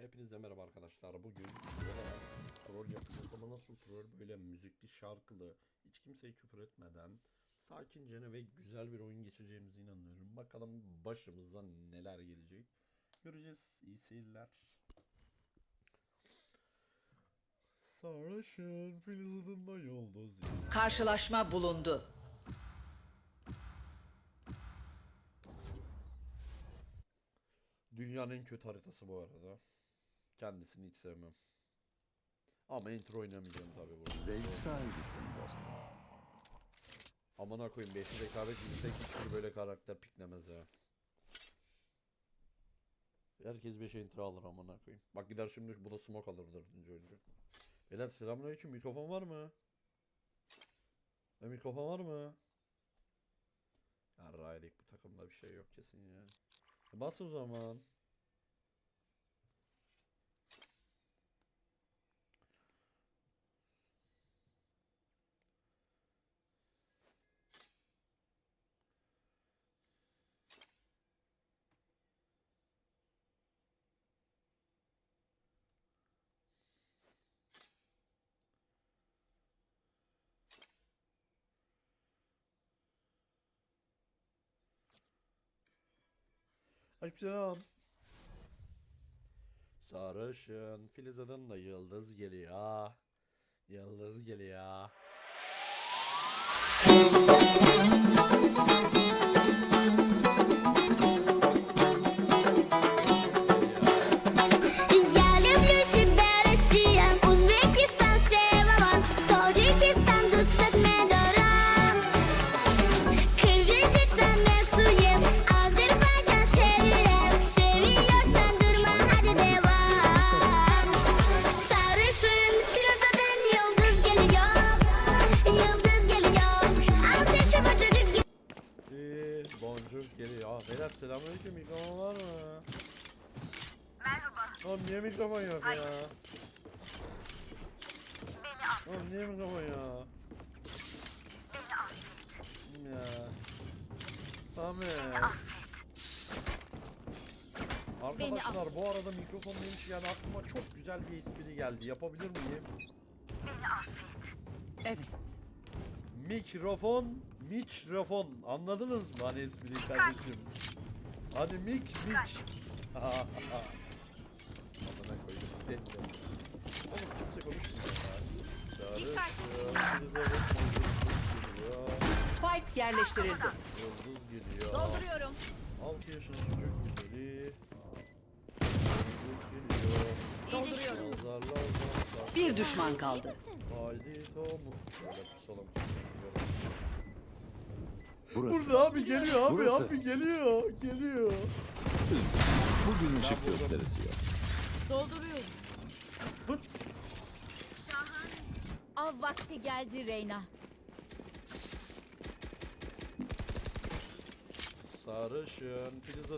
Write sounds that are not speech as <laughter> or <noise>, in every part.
Hepinize merhaba arkadaşlar. Bugün troll yapacağız ama nasıl troll böyle müzikli, şarkılı, hiç kimseye küfür etmeden sakince ve güzel bir oyun geçireceğimize inanıyorum. Bakalım başımızdan neler gelecek. Göreceğiz. İyi seyirler. Sarışın filizinde yıldız Karşılaşma bulundu. Dünyanın en kötü haritası bu arada. Kendisini hiç sevmem. Ama intro oynamayacağım tabii burada. Zevk sahibisin dostum. Amına koyayım 5. rekabet yüksek hiçbir böyle karakter piklemez ya. Herkes 5 intro alır amına koyayım. Bak gider şimdi bu da smoke alır 4. oyuncu. Beyler selamünaleyküm mikrofon var mı? E mikrofon var mı? Ya Raydik bu takımda bir şey yok kesin ya. E bas o zaman. Aleykümselam. Sarışın Filiza'dan da yıldız geliyor. Yıldız geliyor. Oğlum niye mikrofon ya? Beni Ya. Samet. Arkadaşlar bu arada mikrofon demiş yani aklıma çok güzel bir espri geldi. Yapabilir miyim? Evet. Mikrofon, mikrofon. Anladınız mı hani espriyi kardeşim? Hadi mik, mik. Amına <laughs> ya. Oğlum kimse konuşmuyor ya. Geliyor. Spike yerleştirildi. Yıldız geliyor. Dolduruyorum. 6 yaşında çocuk güzeli. Yıldız geliyor. Dolduruyorum. Bir düşman kaldı. Haydi Tomu. Pusalım. Burası. Burada abi geliyor abi Burası. abi geliyor geliyor. Bugün ışık gösterisi yok. Dolduruyorum. Pıt. Av vakti geldi Reyna. Sarışın Filiz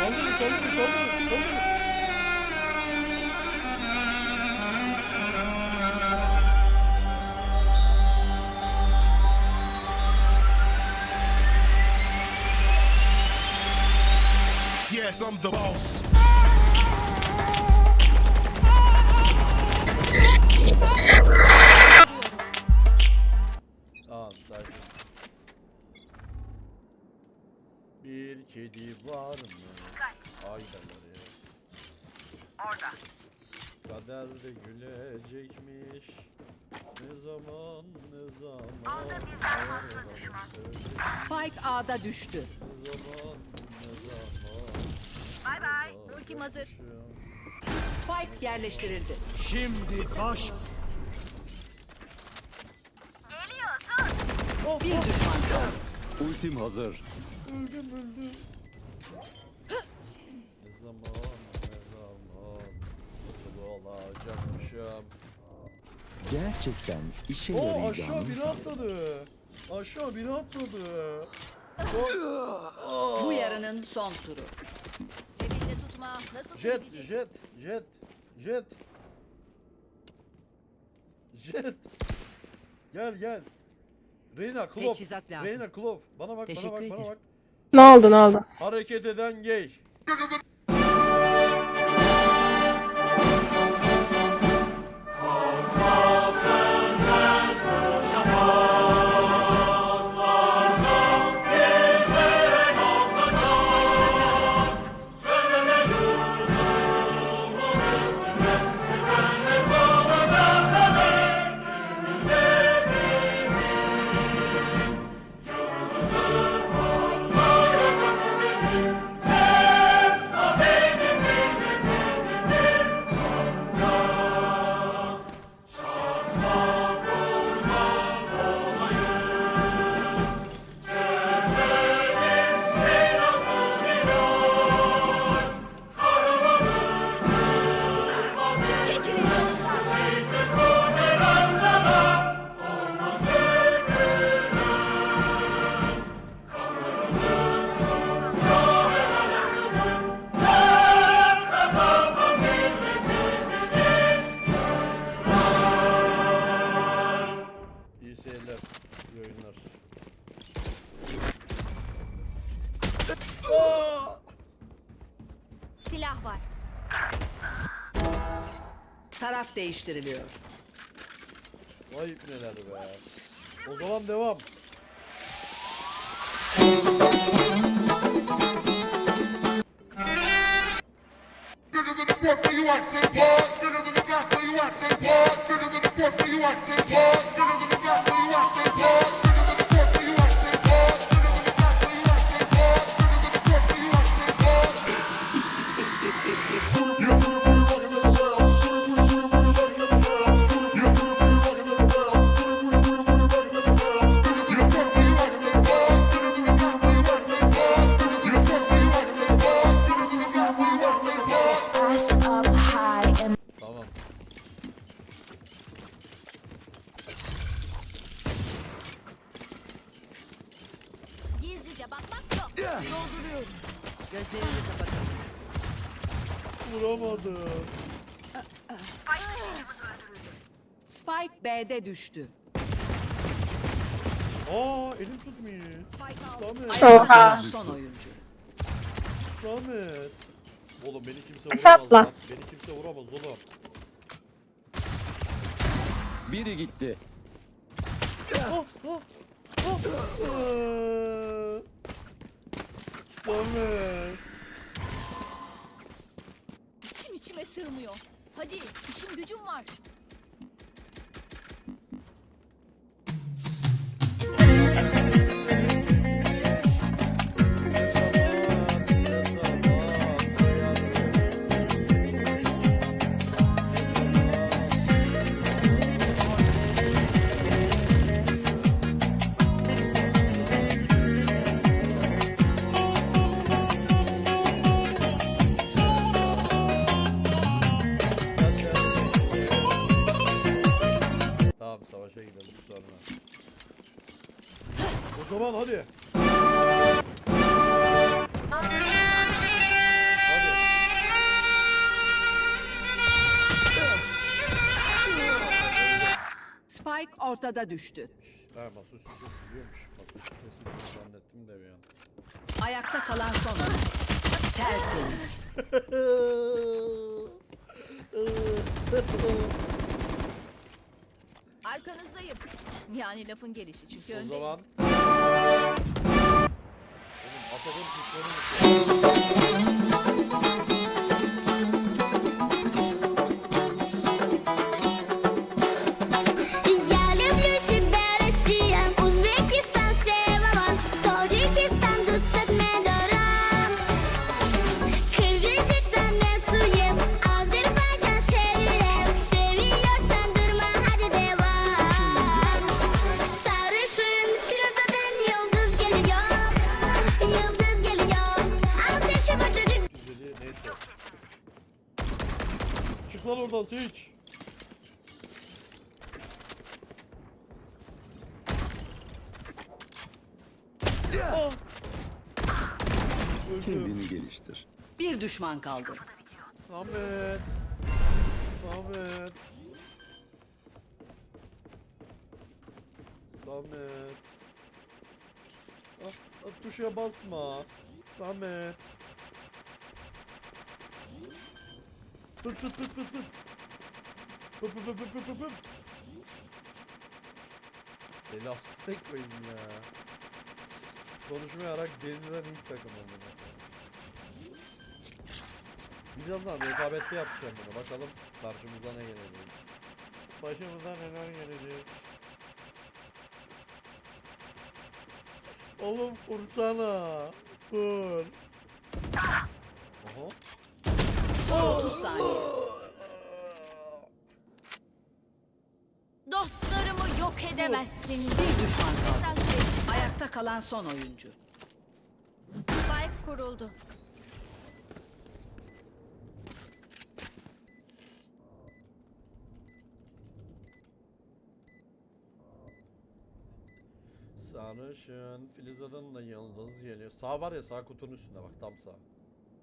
Saldırın saldırın saldırın. Yes, I'm the boss. Sakin. Bir kedi var mı? Ay derler ya. Kader de gülecekmiş. Ne zaman ne zaman. Ne Spike A'da düştü. zaman ne zaman. Bay bay. Ultim hazır. Spike yerleştirildi. Şimdi baş Bir düşman kaldı. ultim hazır. Öldüm öldüm. Mutlu olacakmışım. Gerçekten işe Oo aşağı yarayacağını biri atladı. Aşağı biri atladı. Bu yarının son turu. Cebinde tutma. Nasıl Jet, jet, jet, jet. Jet. Gel gel. Reyna, Klov. Teçhizat lazım. Reyna, Klov. Bana bak, Teşekkür bana bak, bana ederim. bak. Ne oldu ne oldu? Hareket eden gay. Taraf değiştiriliyor. Vay neler be. O zaman devam. Bigger than the fuck you at, take part. Bigger than the where you at, take part. Bigger than the fuck you at, take. Dolduruyorum. Gözlerini kapatın. Vuramadım. Spike B'de düştü. Aa elim tutmuyor. Samet. Oha. son oyuncu. Samet. Oğlum beni kimse Aşağı vuramaz. atla. Bak, beni kimse vuramaz oğlum. Biri gitti. Ah, ah, ah. Aa. Samet. İçim içime sığmıyor. Hadi işim gücüm var. Ortada düştü. Ha masaüstü sesi biliyormuş. Masaüstü sesi zannettim de bir an. Ayakta kalan son. Tertemiz. Arkanızdayım. Yani lafın gelişi çünkü o öndeyim. zaman... Oğlum Atatürk düşmanı mısın? Düşman kaldı. Samet. Samet. Samet. Ah, ah, tuşa basma. Samet. Pıt pıt pıt pıt pıt. Pıt pıt pıt pıt pıt pıt pıt. Deli hastaya koyayım ya. Konuşmayarak deliren ilk takım amına. Birazdan rekabette yapacağım bunu. Bakalım karşımıza ne gelecek. Başımıza neler gelecek. Oğlum vursana. Vur. Oha. Son 30 saniye. Dostlarımı yok edemezsin. Bir düşman kaldı. Mesaj verin. Ayakta kalan son oyuncu. Spike kuruldu. Sarışın Filiza'dan yıldız geliyor. Sağ var ya sağ kutunun üstünde bak tam sağ.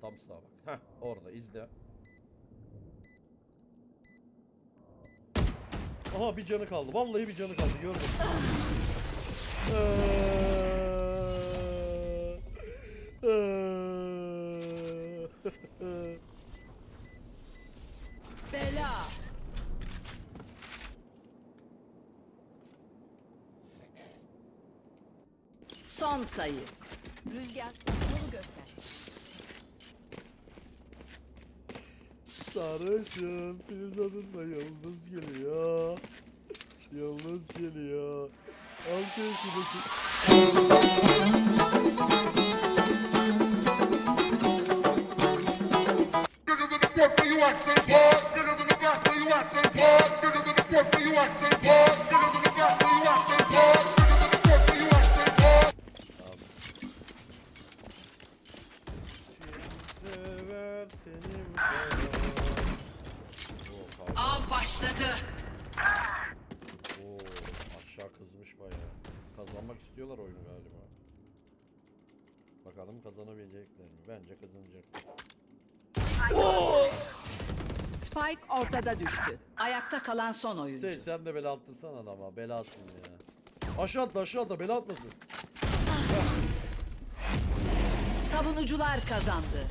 Tam sağ bak. Heh orada izle. Aha bir canı kaldı. Vallahi bir canı kaldı. Gördüm. Bela. Son sayı. Rüzgar yolu göster. Sarışın Filiza'nın da yıldız geliyor. Yıldız geliyor. Alkış şurası. Kalan son oyuncu. Şey sen de bela attırsan adama. Belasın ya. Aşağı atla aşağı atla bela atmasın. Savunucular kazandı.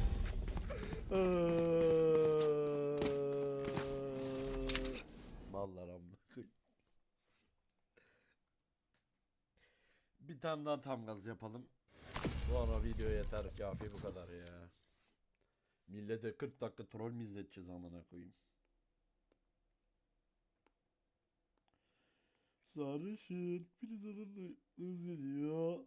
Mallar amına koyayım. Bir tane daha tam gaz yapalım. Bu ara video yeter kafi bu kadar ya. Millete 40 dakika troll mi izleteceğiz amına koyayım. Sarışın Filiza'nın üzülüyor.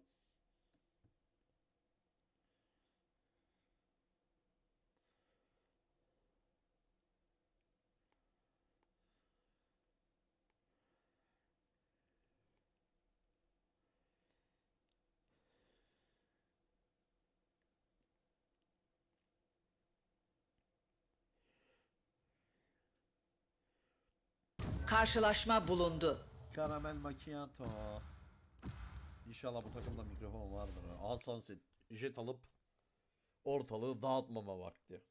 Karşılaşma bulundu. Karamel macchiato. İnşallah bu takımda mikrofon vardır. Al sunset jet alıp ortalığı dağıtmama vakti.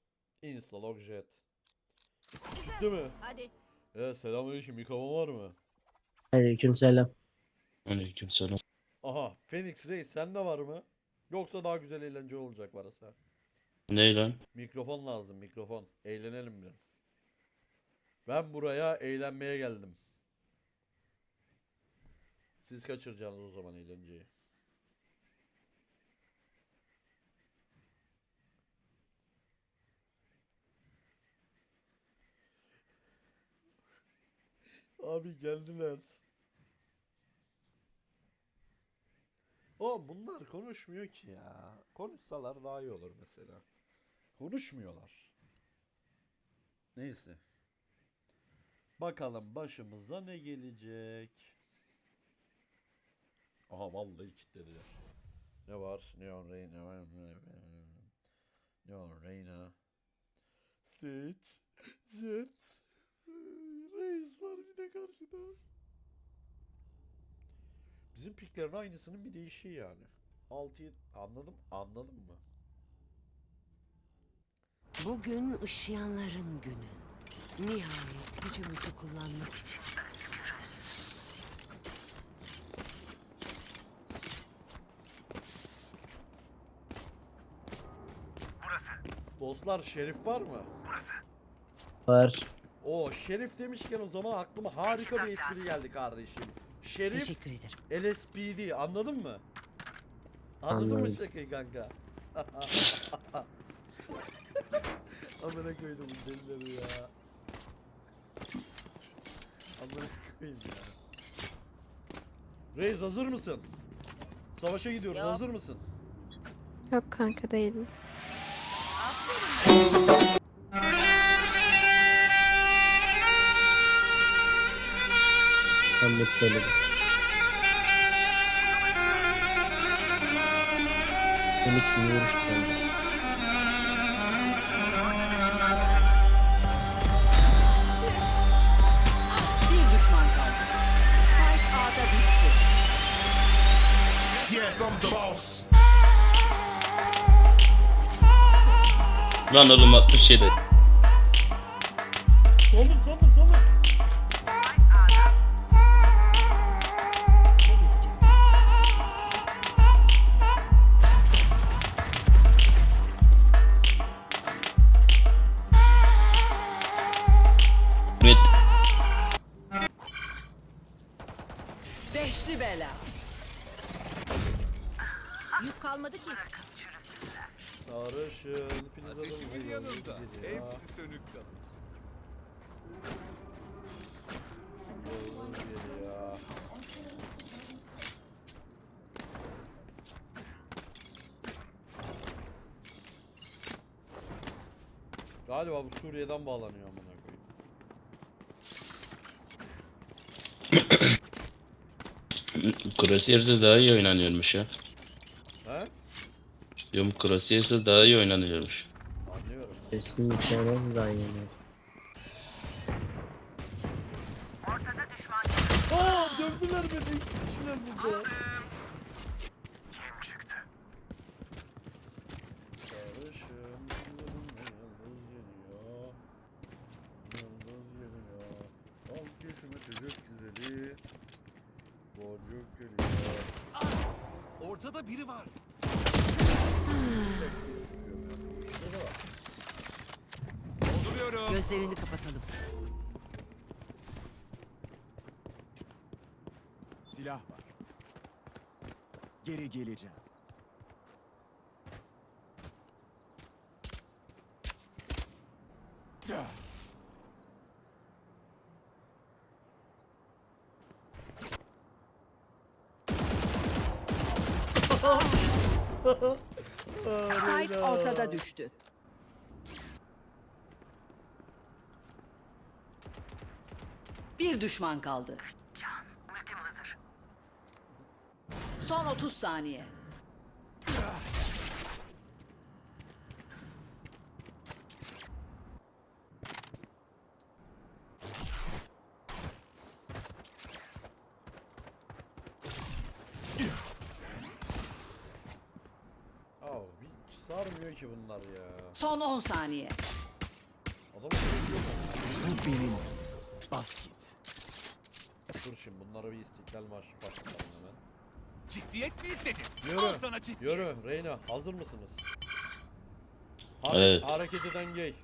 Instalog jet. Değil mi? Hadi. Evet selamünaleyküm mikrofon var mı? Aleykümselam. Aleykümselam. Aha Phoenix Reis sende var mı? Yoksa daha güzel eğlence olacak varsa. Ne lan? Mikrofon lazım mikrofon. Eğlenelim biraz. Ben buraya eğlenmeye geldim. Siz kaçıracaksınız o zaman eğlenceyi. Abi geldiler. O bunlar konuşmuyor ki ya. Konuşsalar daha iyi olur mesela. Konuşmuyorlar. Neyse. Bakalım başımıza ne gelecek. Aha vallahi kilitlediler. Ne var? Neon Reyna. Neon Reyna. Seç. Jet. ya karşıda. Bizim piklerin aynısının bir değişiği yani. 6 anladım anladın mı? Bugün ışıyanların günü. Nihayet gücümüzü kullanmak için Dostlar şerif var mı? Var. O şerif demişken o zaman aklıma harika bir espri geldi kardeşim. Şerif Teşekkür ederim. LSPD anladın mı? Anladın mı Anladım. şakayı kanka? <laughs> Amına koydum bu delileri ya. Amına koyayım ya. Reis hazır mısın? Savaşa gidiyoruz hazır mısın? Yok kanka değilim. Yes, I'm the boss. Lan oğlum 67. Saldır saldır saldır. Galiba bu Suriye'den bağlanıyor amına koyayım. <coughs> Crosshair'de daha iyi oynanıyormuş ya. He? Diyorum Crosshair'de daha iyi oynanıyormuş. Anlıyorum. Kesinlikle nasıl daha iyi olur. Aa dövdüler beni. Kişiler burada. Geri geleceğim. Spike ortada düştü. Bir düşman kaldı. Son 30 saniye. Aa hiç sarmıyor ki bunlar ya. Son 10 saniye. Adam mu? Bu benim. Bas git. Dur şimdi bunlara bir istiklal marşı başlayalım hemen. Ciddiyet mi istedin? Yürü. Al sana ciddiyet. Yürü Reyna hazır mısınız? Evet. Hareket eden gay.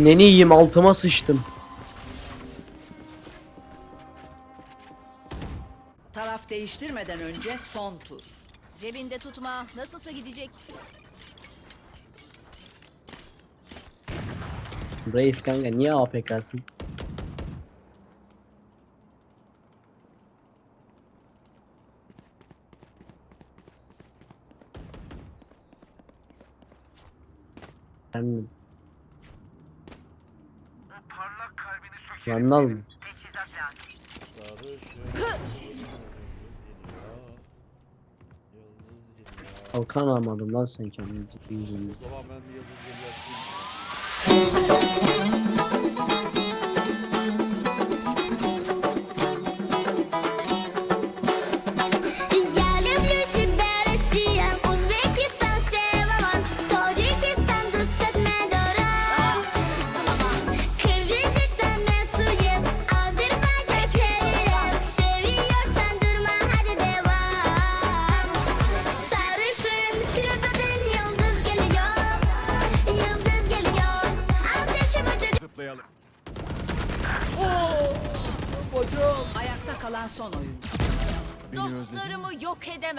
Neni yiyeyim altıma sıçtım. Taraf değiştirmeden önce son tur. Cebinde tutma. Nasılsa gidecek. Reis kanka niye APK'sın? Efendim. Vandal mı? Kalkan almadım lan sen kendini. O zaman ben bir yıldız geliyor. <laughs>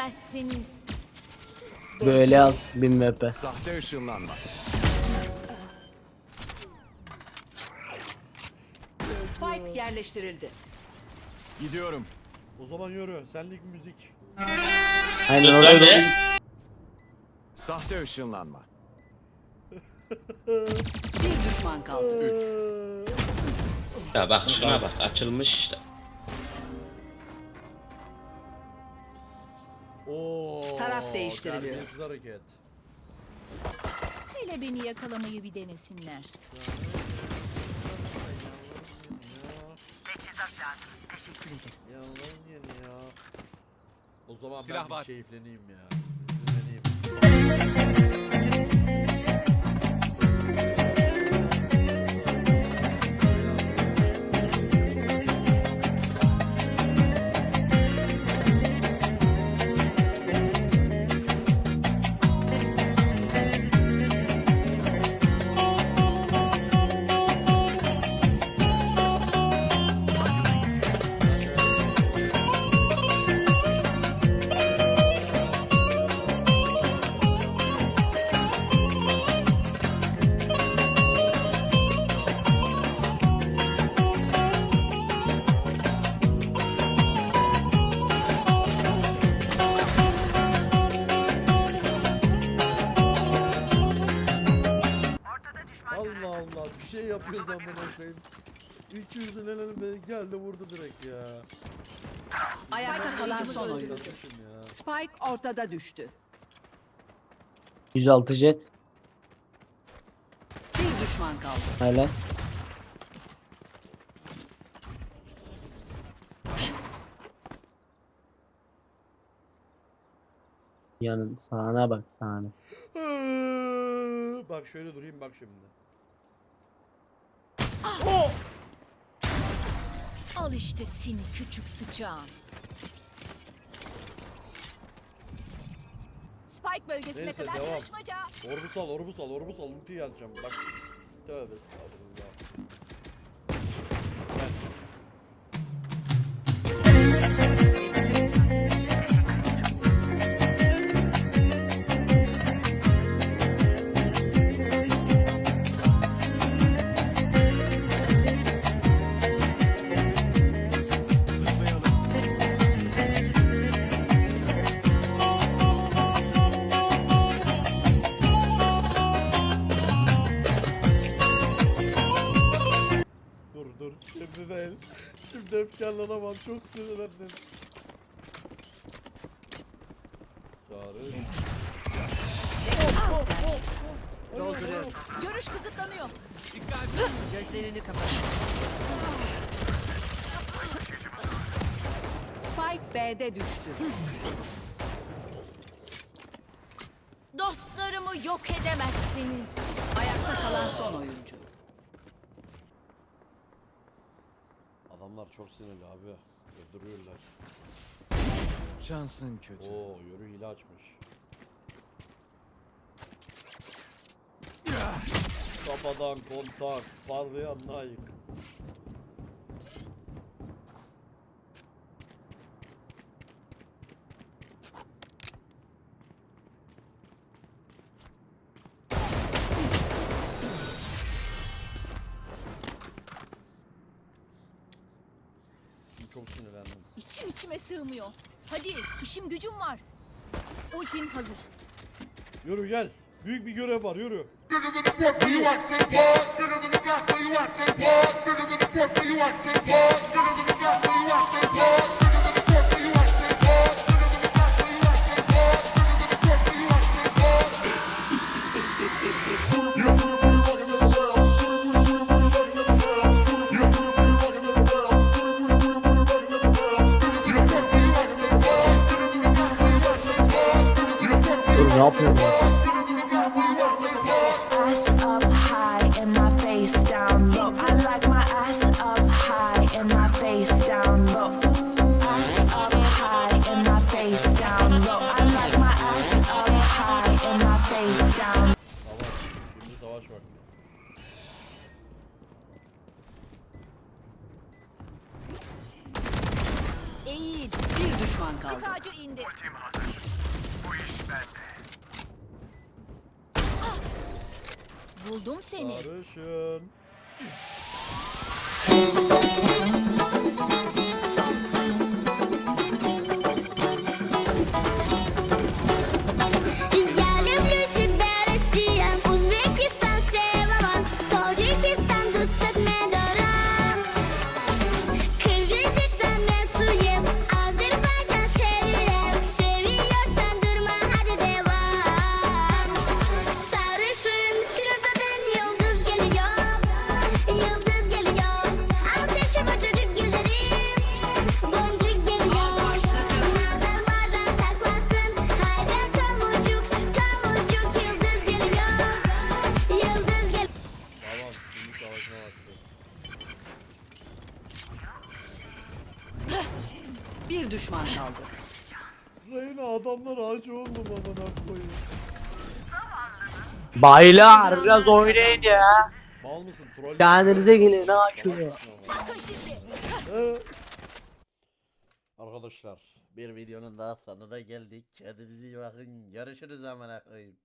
yok edemezsiniz. Böyle al 1000 VP. Sahte ışınlanma. Spike yerleştirildi. Gidiyorum. O zaman yürü. Senlik müzik. Aynen oraya be. Sahte ışınlanma. Bir düşman kaldı. Ya bak şuna bak açılmış işte. Oo. Taraf değiştiriliyor. terbiyesiz hareket. Hele beni yakalamayı bir denesinler. Yalnız geliyor. O zaman Silah ben var. bir keyifleneyim ya. Dinleneyim. Koyayım. 200'ün elinde geldi vurdu direkt ya. Ayakta kalan son oyuncu. Spike ortada düştü. 106 jet. Bir düşman kaldı. Hala. Yanın sağına bak sağına. Bak şöyle durayım bak şimdi. Al işte seni küçük sıçağın. Spike bölgesine Neyse, kadar devam. yarışmaca. Orbusal orbusal orbusal ulti yazacağım bak. Tövbe estağfurullah. Efkarlanamam çok sinirlendim. Sarı. Dolduruyorum. Görüş kısıtlanıyor. Gözlerini kapat. Spike B'de düştü. Dostlarımı yok edemezsiniz. Ayakta kalan son oyuncu. Adamlar çok sinirli abi. Öldürüyorlar. Şansın kötü. Oo yürü hile açmış. Kafadan kontak, parlayan layık. sığmıyor. Hadi işim gücüm var. Ultim hazır. Yürü gel. Büyük bir görev var yürü. Opinion. Buldum seni. Sarışın. Baylar biraz oynayın ya. Mal mısın? Troll Kendinize gelin ha şunu. Arkadaşlar bir videonun daha sonuna geldik. Kendinize iyi bakın. Görüşürüz amına koyayım.